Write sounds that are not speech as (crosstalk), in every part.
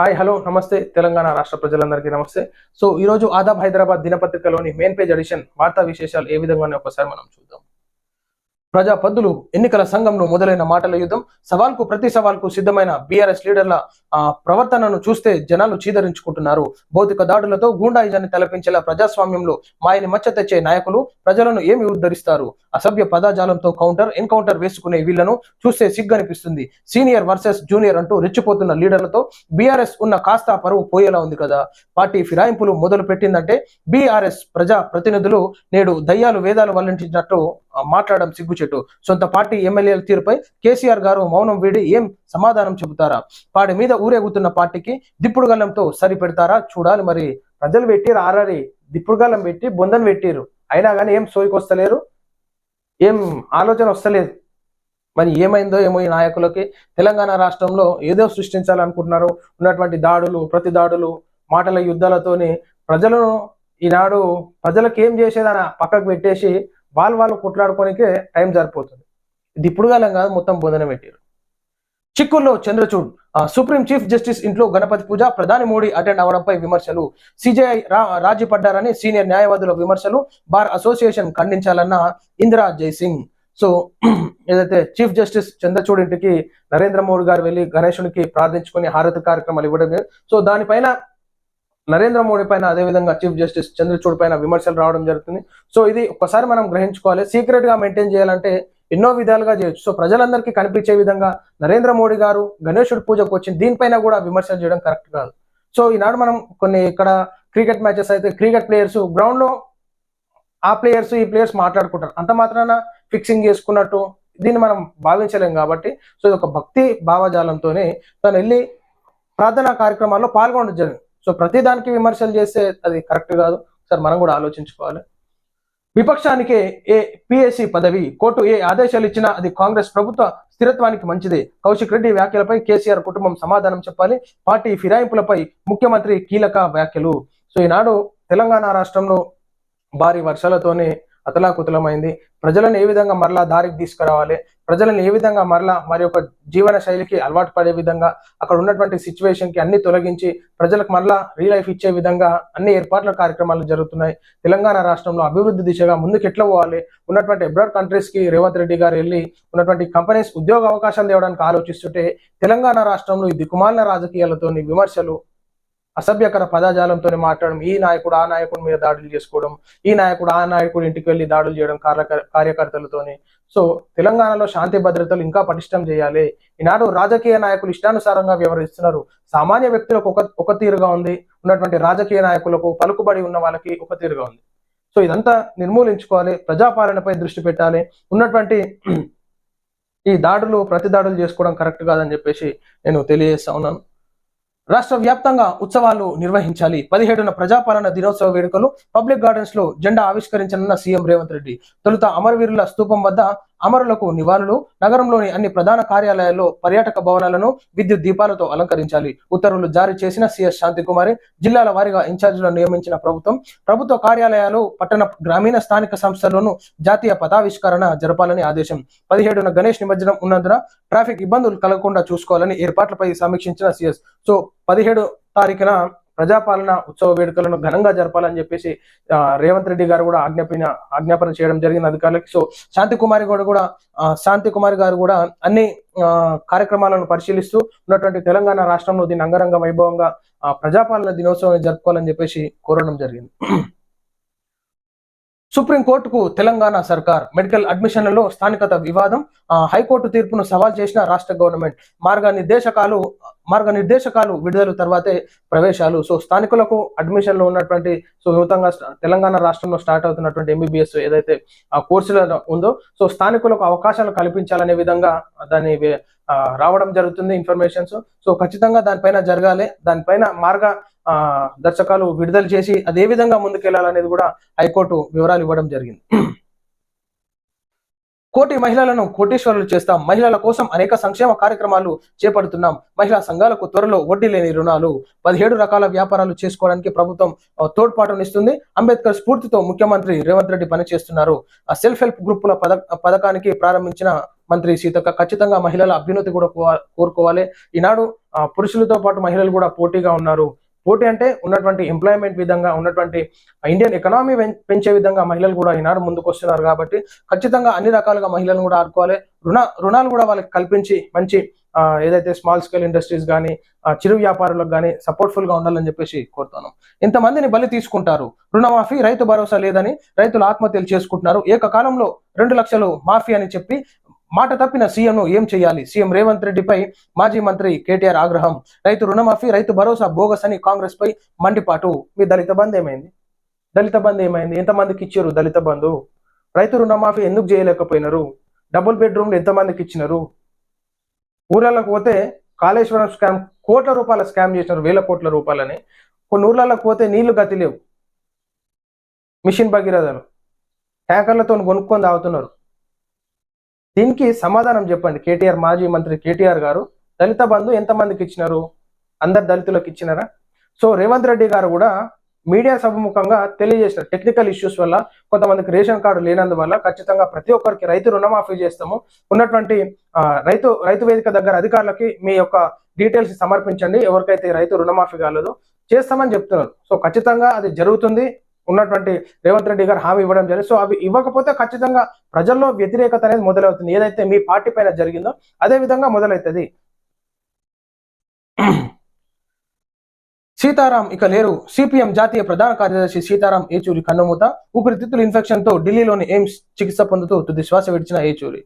Hi hello నమస్తే. తెలంగాణ రాష్ట్ర ప్రజలందరికీ నమస్తే. సో ఈ రోజు ఆదాబ్ హైదరాబాద్ దినపత్రికలోని మెయిన్ పేజ్ ఎడిషన్ వార్తా విశేషాలు ఏ విధంగా ఒకసారి మనం చూద్దాం. ప్రజా పద్దులు ఎన్నికల సంఘంలో మొదలైన మాటల యుద్ధం సవాల్కు ప్రతి సవాల్కు సిద్ధమైన బీఆర్ఎస్ లీడర్ల ఆ, ప్రవర్తనను చూస్తే జనాలు చీదరించుకుంటున్నారు. భౌతిక దాడులతో గూండాయిజాన్ని తలపించేలా ప్రజాస్వామ్యంలో మాయని మచ్చ తెచ్చే నాయకులు ప్రజలను ఏమి ఉద్ధరిస్తారు? అసభ్య పదాజాలంతో కౌంటర్ ఎన్కౌంటర్ వేసుకునే వీళ్ళను చూస్తే సిగ్గనిపిస్తుంది. సీనియర్ వర్సెస్ జూనియర్ అంటూ రెచ్చిపోతున్న లీడర్లతో బీఆర్ఎస్ ఉన్న కాస్త పరువు పోయేలా ఉంది కదా. పార్టీ ఫిరాయింపులు మొదలు పెట్టిందంటే బీఆర్ఎస్ ప్రజా ప్రతినిధులు నేడు దయ్యాలు వేదాలు వల్లించినట్టు మాట్లాడడం సిగ్గుచెట్టు. సొంత పార్టీ ఎమ్మెల్యేల తీరుపై కేసీఆర్ గారు మౌనం వీడి ఏం సమాధానం చెబుతారా? పాడి మీద ఊరేగుతున్న పార్టీకి దిప్పుడు గల్లంతో సరిపెడతారా? చూడాలి మరి. ప్రజలు పెట్టిరు ఆరారి దిప్పుడు గల్లం పెట్టి బొందని పెట్టిరు అయినా కానీ ఏం సోయికొస్తలేరు? ఏం ఆలోచన వస్తలేదు. మరి ఏమైందో ఏమో ఈ నాయకులకి. తెలంగాణ రాష్ట్రంలో ఏదో సృష్టించాలనుకుంటున్నారు. ఉన్నటువంటి దాడులు ప్రతి దాడులు మాటల యుద్ధాలతోని ప్రజలను ఈనాడు ప్రజలకు ఏం చేసేదన పక్కకు పెట్టేసి వాళ్ళు వాళ్ళు కొట్లాడుకోనికే టైం సరిపోతుంది. ఇది ఇప్పుడు కాలం కాదు మొత్తం బోధన పెట్టారు చిక్కుల్లో చంద్రచూడ్ ఆ, సుప్రీం చీఫ్ జస్టిస్ ఇంట్లో గణపతి పూజ ప్రధాని మోడీ అటెండ్ అవడంపై విమర్శలు. సిజేఐ రా రాజీ పడ్డారని సీనియర్ న్యాయవాదుల విమర్శలు. బార్ అసోసియేషన్ ఖండించాలన్న ఇందిరా జైసింగ్ సో (clears throat) ఏదైతే చీఫ్ జస్టిస్ చంద్రచూడ్ ఇంటికి నరేంద్ర మోడీ గారు వెళ్ళి గణేశునికి ప్రార్థించుకొని హారతి కార్యక్రమాలు ఇవ్వడం సో దానిపైన నరేంద్ర మోడీ పైన అదేవిధంగా చీఫ్ జస్టిస్ చంద్రచూడ్ పైన విమర్శలు రావడం జరుగుతుంది. సో ఇది ఒకసారి మనం గ్రహించుకోవాలి. సీక్రెట్గా మెయింటైన్ చేయాలంటే ఎన్నో విధాలుగా చేయొచ్చు. సో ప్రజలందరికీ కనిపించే విధంగా నరేంద్ర మోడీ గారు గణేశుడి పూజకు వచ్చింది దీనిపైన కూడా విమర్శలు చేయడం కరెక్ట్ కాదు. సో ఈనాడు మనం కొన్ని ఇక్కడ క్రికెట్ మ్యాచెస్ అయితే క్రికెట్ ప్లేయర్స్ గ్రౌండ్లో ఆ ప్లేయర్స్ ఈ ప్లేయర్స్ మాట్లాడుకుంటారు. అంత మాత్రాన ఫిక్సింగ్ చేసుకున్నట్టు దీన్ని మనం భావించలేం కాబట్టి సో ఇది ఒక భక్తి భావజాలంతోనే తను వెళ్ళి ప్రార్థనా కార్యక్రమాల్లో పాల్గొనడం జరిగింది. సో ప్రతి దానికి విమర్శలు చేస్తే అది కరెక్ట్ కాదు. సార్ మనం కూడా ఆలోచించుకోవాలి. విపక్షానికే ఏ పిఎస్సి పదవి కోర్టు ఏ ఆదేశాలు ఇచ్చినా అది కాంగ్రెస్ ప్రభుత్వ స్థిరత్వానికి మంచిది. కౌశిక్ రెడ్డి వ్యాఖ్యలపై కేసీఆర్ కుటుంబం సమాధానం చెప్పాలి. పార్టీ ఫిరాయింపులపై ముఖ్యమంత్రి కీలక వ్యాఖ్యలు. సో ఈనాడు తెలంగాణ రాష్ట్రంలో భారీ వర్షాలతోనే అతలాకుతలమైంది. ప్రజలను ఏ విధంగా మరలా దారికి తీసుకురావాలి? ప్రజలను ఏ విధంగా మరలా మరి యొక్క జీవన శైలికి అలవాటు పడే విధంగా అక్కడ ఉన్నటువంటి సిచ్యువేషన్కి అన్ని తొలగించి ప్రజలకు మరలా రీ లైఫ్ ఇచ్చే విధంగా అన్ని ఏర్పాట్ల కార్యక్రమాలు జరుగుతున్నాయి. తెలంగాణ రాష్ట్రంలో అభివృద్ధి దిశగా ముందుకు ఎట్లా పోవాలి? ఉన్నటువంటి అబ్రాడ్ కంట్రీస్కి రేవంత్ రెడ్డి గారు వెళ్ళి ఉన్నటువంటి కంపెనీస్ ఉద్యోగ అవకాశాలు తేవడానికి ఆలోచిస్తుంటే తెలంగాణ రాష్ట్రంలో ఈ దిక్కుమాలిన రాజకీయాలతోని విమర్శలు అసభ్యకర పదజాలంతో మాట్లాడడం ఈ నాయకుడు ఆ నాయకుడి మీద దాడులు చేసుకోవడం ఈ నాయకుడు ఆ నాయకుడు ఇంటికి వెళ్ళి దాడులు చేయడం కార్యకర్తలతోని. సో తెలంగాణలో శాంతి భద్రతలు ఇంకా పటిష్టం చేయాలి. ఈనాడు రాజకీయ నాయకులు ఇష్టానుసారంగా వ్యవహరిస్తున్నారు. సామాన్య వ్యక్తులకు ఒక ఒక తీరుగా ఉంది. ఉన్నటువంటి రాజకీయ నాయకులకు పలుకుబడి ఉన్న వాళ్ళకి ఒక తీరుగా ఉంది. సో ఇదంతా నిర్మూలించుకోవాలి. ప్రజాపాలనపై దృష్టి పెట్టాలి. ఉన్నటువంటి ఈ దాడులు ప్రతి దాడులు చేసుకోవడం కరెక్ట్ కాదని చెప్పేసి నేను తెలియజేస్తా ఉన్నాను. రాష్ట్ర వ్యాప్తంగా ఉత్సవాలు నిర్వహించాలి. పదిహేడున ప్రజాపాలన దినోత్సవ వేడుకలు పబ్లిక్ గార్డెన్స్లో జెండా ఆవిష్కరించనున్న సీఎం రేవంత్ రెడ్డి. తొలుత అమరవీరుల స్తూపం వద్ద అమరులకు నివాళులు నగరంలోని అన్ని ప్రధాన కార్యాలయాల్లో పర్యాటక భవనాలను విద్యుత్ దీపాలతో అలంకరించాలి. ఉత్తర్వులు జారీ చేసిన సిఎస్ శాంతికుమారి జిల్లాల వారీగా ఇన్ఛార్జీలను నియమించిన ప్రభుత్వం ప్రభుత్వ కార్యాలయాలు పట్టణ గ్రామీణ స్థానిక సంస్థల్లోనూ జాతీయ పతావిష్కరణ జరపాలని ఆదేశం. పదిహేడున గణేష్ నిమజ్జనం ఉన్నందున ట్రాఫిక్ ఇబ్బందులు కలగకుండా చూసుకోవాలని ఏర్పాట్లపై సమీక్షించిన సిఎస్. సో పదిహేడు తారీఖున ప్రజాపాలన ఉత్సవ వేడుకలను ఘనంగా జరపాలని చెప్పేసి రేవంత్ రెడ్డి గారు కూడా ఆజ్ఞాపన ఆజ్ఞాపన చేయడం జరిగింది అధికారులకి. సో శాంతి కుమారి గారు కూడా శాంతి కుమారి గారు కూడా అన్ని ఆ, కార్యక్రమాలను పరిశీలిస్తూ ఉన్నటువంటి తెలంగాణ రాష్ట్రంలో దీన్ని అంగరంగ వైభవంగా ప్రజాపాలన దినోత్సవాన్ని జరుపుకోవాలని చెప్పేసి కోరడం జరిగింది. సుప్రీంకోర్టుకు తెలంగాణ సర్కార్ మెడికల్ అడ్మిషన్లలో స్థానికత వివాదం హైకోర్టు తీర్పును సవాల్ చేసిన రాష్ట్ర గవర్నమెంట్ మార్గనిర్దేశకాలు మార్గనిర్దేశకాలు విడుదల తర్వాతే ప్రవేశాలు. సో స్థానికులకు అడ్మిషన్లో ఉన్నటువంటి సో నూతనంగా తెలంగాణ రాష్ట్రంలో స్టార్ట్ అవుతున్నటువంటి ఎంబీబీఎస్ ఏదైతే ఆ కోర్సులో ఉందో సో స్థానికులకు అవకాశాలు కల్పించాలనే విధంగా దాన్ని రావడం జరుగుతుంది ఇన్ఫర్మేషన్స్. సో ఖచ్చితంగా దానిపైన జరగాలి. దానిపైన మార్గ దర్శకాలు విడుదల చేసి అది ఏ విధంగా ముందుకెళ్ళాలనేది కూడా హైకోర్టు వివరాలు ఇవ్వడం జరిగింది. కోటి మహిళలను కోటీశ్వరులు చేస్తాం మహిళల కోసం అనేక సంక్షేమ కార్యక్రమాలు చేపడుతున్నాం. మహిళా సంఘాలకు త్వరలో వడ్డీ లేని రుణాలు పదిహేడు రకాల వ్యాపారాలు చేసుకోవడానికి ప్రభుత్వం తోడ్పాటునిస్తుంది అంబేద్కర్ స్ఫూర్తితో ముఖ్యమంత్రి రేవంత్ రెడ్డి పనిచేస్తున్నారు. సెల్ఫ్ హెల్ప్ గ్రూపుల పథకానికి ప్రారంభించిన మంత్రి సీతక్క ఖచ్చితంగా మహిళల అభ్యున్నతి కూడా కో- కోరుకోవాలి. ఈనాడు ఆ, పురుషులతో పాటు మహిళలు కూడా పోటీగా ఉన్నారు. పోటీ అంటే ఉన్నటువంటి ఎంప్లాయ్మెంట్ విధంగా ఉన్నటువంటి ఇండియన్ ఎకనామీ పెంచే విధంగా మహిళలు కూడా ఈనాడు ముందుకు వస్తున్నారు కాబట్టి ఖచ్చితంగా అన్ని రకాలుగా మహిళలను కూడా ఆడుకోవాలి రుణ రుణాలు కూడా వాళ్ళకి కల్పించి మంచి ఏదైతే స్మాల్ స్కేల్ ఇండస్ట్రీస్ కానీ చిరు వ్యాపారులకు కానీ సపోర్ట్ఫుల్గా ఉండాలని చెప్పేసి కోరుతున్నాం. ఇంతమందిని బలి తీసుకుంటారు. రుణమాఫీ రైతు భరోసా లేదని రైతులు ఆత్మహత్యలు చేసుకుంటున్నారు. ఏకకాలంలో రెండు లక్షలు మాఫీ అని చెప్పి మాట తప్పిన సీఎంను ఏం చేయాలి? సీఎం రేవంత్ రెడ్డిపై మాజీ మంత్రి కేటీఆర్ ఆగ్రహం. రైతు రుణమాఫీ రైతు భరోసా బోగస్ అని కాంగ్రెస్ పై మండిపాటు. మీ దళిత బంధు ఏమైంది? దళిత బంధు ఏమైంది? ఎంతమందికి ఇచ్చారు దళిత బంధు? రైతు రుణమాఫీ ఎందుకు చేయలేకపోయినారు? డబుల్ బెడ్రూమ్లు ఎంతమందికి ఇచ్చినారు? ఊర్లలోకి పోతే కాళేశ్వరం స్కామ్ కోట్ల రూపాయల స్కామ్ చేసినారు వేల కోట్ల రూపాయలని. కొన్ని ఊర్లలోకి పోతే నీళ్ళు గతి లేవు. మిషన్ భగీరథలు ట్యాంకర్లతో కొనుక్కొని తాగుతున్నారు. దీనికి సమాధానం చెప్పండి. కేటీఆర్ మాజీ మంత్రి కేటీఆర్ గారు దళిత బంధు ఎంతమందికి ఇచ్చినారు? అందరు దళితులకు ఇచ్చినారా? సో రేవంత్ రెడ్డి గారు కూడా మీడియా సభముఖంగా తెలియజేసినారు. టెక్నికల్ ఇష్యూస్ వల్ల కొంతమందికి రేషన్ కార్డు లేనందువల్ల ఖచ్చితంగా ప్రతి ఒక్కరికి రైతు రుణమాఫీ చేస్తాము. ఉన్నటువంటి రైతు రైతు వేదిక దగ్గర అధికారులకి మీ యొక్క డీటెయిల్స్ సమర్పించండి. ఎవరికైతే రైతు రుణమాఫీ కాలేదో చేస్తామని చెప్తున్నారు. సో ఖచ్చితంగా అది జరుగుతుంది. ఉన్నటువంటి రేవంత్ రెడ్డి గారు హామీ ఇవ్వడం జరిగింది. సో అవి ఇవ్వకపోతే ఖచ్చితంగా ప్రజల్లో వ్యతిరేకత అనేది మొదలవుతుంది. ఏదైతే మీ పార్టీ పైన జరిగిందో అదే విధంగా మొదలవుతుంది. సీతారాం ఇక లేరు. సిపిఎం జాతీయ ప్రధాన కార్యదర్శి సీతారాం ఏచూరి కన్నుమూత. ఊపిరితిత్తుల ఇన్ఫెక్షన్తో ఢిల్లీలోని ఎయిమ్స్ చికిత్స పొందుతూ తుది శ్వాస విడిచిన ఏచూరి.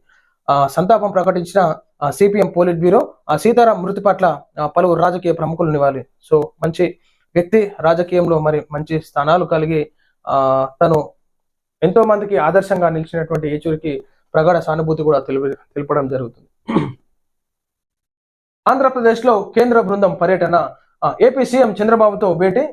ఆ, సంతాపం ప్రకటించిన సిపిఎం పోలిట్ బ్యూరో సీతారాం మృతి పట్ల పలువురు రాజకీయ ప్రముఖులు నివాలి సో మంచి వ్యక్తి రాజకీయంలో మరి మంచి స్థానాలు కలిగి ఆ తను ఎంతో మందికి ఆదర్శంగా నిలిచినటువంటి ఏచూరికి ప్రగాఢ సానుభూతి కూడా తెలుపు తెలపడం జరుగుతుంది. ఆంధ్రప్రదేశ్లో కేంద్ర బృందం పర్యటన ఏపీ సీఎం చంద్రబాబుతో భేటీ.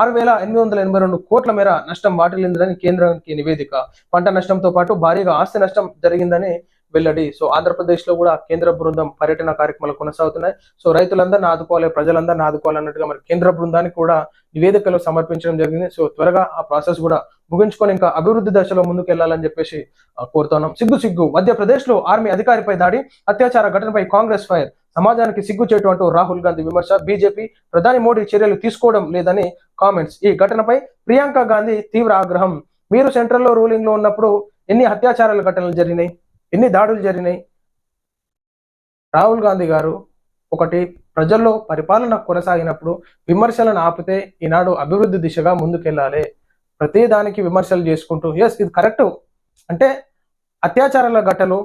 ఆరు వేల ఎనిమిది వందల ఎనభై రెండు కోట్ల మేర నష్టం వాటిల్లిందని కేంద్రానికి నివేదిక. పంట నష్టంతో పాటు భారీగా ఆస్తి నష్టం జరిగిందని వెల్లడి. సో ఆంధ్రప్రదేశ్లో కూడా కేంద్ర బృందం పర్యటన కార్యక్రమాలు కొనసాగుతున్నాయి. సో రైతులందరిని ఆదుకోవాలి ప్రజలందరిని ఆదుకోవాలి అన్నట్టుగా మరి కేంద్ర బృందానికి కూడా నివేదికలు సమర్పించడం జరిగింది. సో త్వరగా ఆ ప్రాసెస్ కూడా ముగించుకొని ఇంకా అభివృద్ధి దశలో ముందుకు వెళ్ళాలని చెప్పేసి కోరుతున్నాం. సిగ్గు సిగ్గు. మధ్యప్రదేశ్లో ఆర్మీ అధికారిపై దాడి అత్యాచార ఘటనపై కాంగ్రెస్ ఫైర్. సమాజానికి సిగ్గు చేయటం అంటూ రాహుల్ గాంధీ విమర్శ. బీజేపీ ప్రధాని మోడీ చర్యలు తీసుకోవడం లేదని కామెంట్స్. ఈ ఘటనపై ప్రియాంక గాంధీ తీవ్ర ఆగ్రహం. మీరు సెంట్రల్లో రూలింగ్లో ఉన్నప్పుడు ఎన్ని అత్యాచారాల ఘటనలు జరిగినాయి? ఎన్ని దాడులు జరిగినాయి? రాహుల్ గాంధీ గారు ఒకటి ప్రజల్లో పరిపాలన కొనసాగినప్పుడు విమర్శలను ఆపితే ఈనాడు అభివృద్ధి దిశగా ముందుకెళ్ళాలి. ప్రతి దానికి విమర్శలు చేసుకుంటూ ఎస్ ఇది కరెక్ట్ అంటే అత్యాచారాల ఘటనలు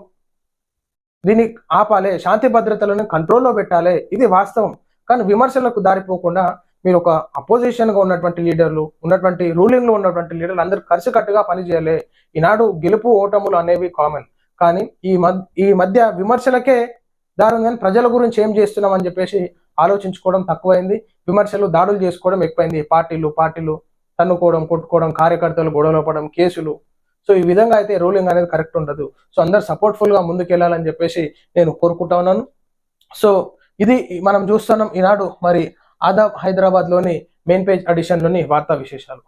దీన్ని ఆపాలి శాంతి భద్రతలను కంట్రోల్లో పెట్టాలి ఇది వాస్తవం. కానీ విమర్శలకు దారిపోకుండా మీరు ఒక అపోజిషన్గా ఉన్నటువంటి లీడర్లు ఉన్నటువంటి రూలింగ్లో ఉన్నటువంటి లీడర్లు అందరూ కలిసికట్టుగా పనిచేయాలి. ఈనాడు గెలుపు ఓటములు అనేవి కామన్ కానీ ఈ మధ్య ఈ మధ్య విమర్శలకే దారుణంగా ప్రజల గురించి ఏం చేస్తున్నాం అని చెప్పేసి ఆలోచించుకోవడం తక్కువైంది. విమర్శలు దాడులు చేసుకోవడం ఎక్కువైంది. పార్టీలు పార్టీలు తన్నుకోవడం కొట్టుకోవడం కార్యకర్తలు గొడవలపడడం కేసులు. సో ఈ విధంగా అయితే రూలింగ్ అనేది కరెక్ట్ ఉండదు. సో అందరు సపోర్ట్ఫుల్గా ముందుకెళ్ళాలని ముందుకెళ్ళాలని చెప్పేసి నేను కోరుకుంటా ఉన్నాను. సో ఇది మనం చూస్తున్నాం ఈనాడు మరి ఆదాబ్ హైదరాబాద్లోని మెయిన్ పేజ్ అడిషన్లోని వార్తా విశేషాలు.